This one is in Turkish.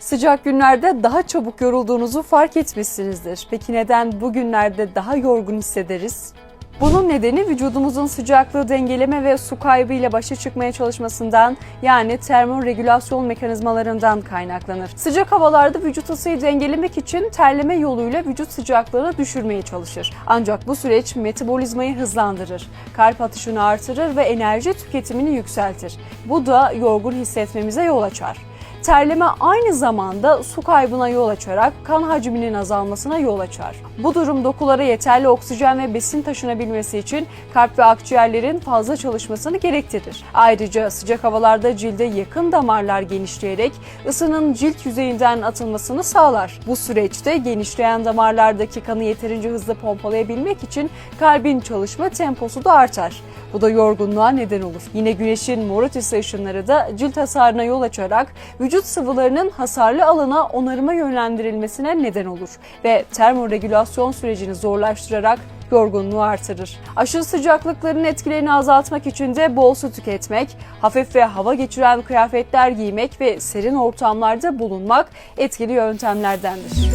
Sıcak günlerde daha çabuk yorulduğunuzu fark etmişsinizdir. Peki neden bu günlerde daha yorgun hissederiz? Bunun nedeni vücudumuzun sıcaklığı dengeleme ve su kaybı ile başa çıkmaya çalışmasından yani termoregülasyon mekanizmalarından kaynaklanır. Sıcak havalarda vücut ısıyı dengelemek için terleme yoluyla vücut sıcaklığını düşürmeye çalışır. Ancak bu süreç metabolizmayı hızlandırır, kalp atışını artırır ve enerji tüketimini yükseltir. Bu da yorgun hissetmemize yol açar. Terleme aynı zamanda su kaybına yol açarak kan hacminin azalmasına yol açar. Bu durum dokulara yeterli oksijen ve besin taşınabilmesi için kalp ve akciğerlerin fazla çalışmasını gerektirir. Ayrıca sıcak havalarda cilde yakın damarlar genişleyerek ısının cilt yüzeyinden atılmasını sağlar. Bu süreçte genişleyen damarlardaki kanı yeterince hızlı pompalayabilmek için kalbin çalışma temposu da artar. Bu da yorgunluğa neden olur. Yine güneşin mor ötesi ışınları da cilt hasarına yol açarak vücut sıvılarının hasarlı alana onarıma yönlendirilmesine neden olur ve termoregülasyon sürecini zorlaştırarak yorgunluğu artırır. Aşırı sıcaklıkların etkilerini azaltmak için de bol su tüketmek, hafif ve hava geçiren kıyafetler giymek ve serin ortamlarda bulunmak etkili yöntemlerdendir.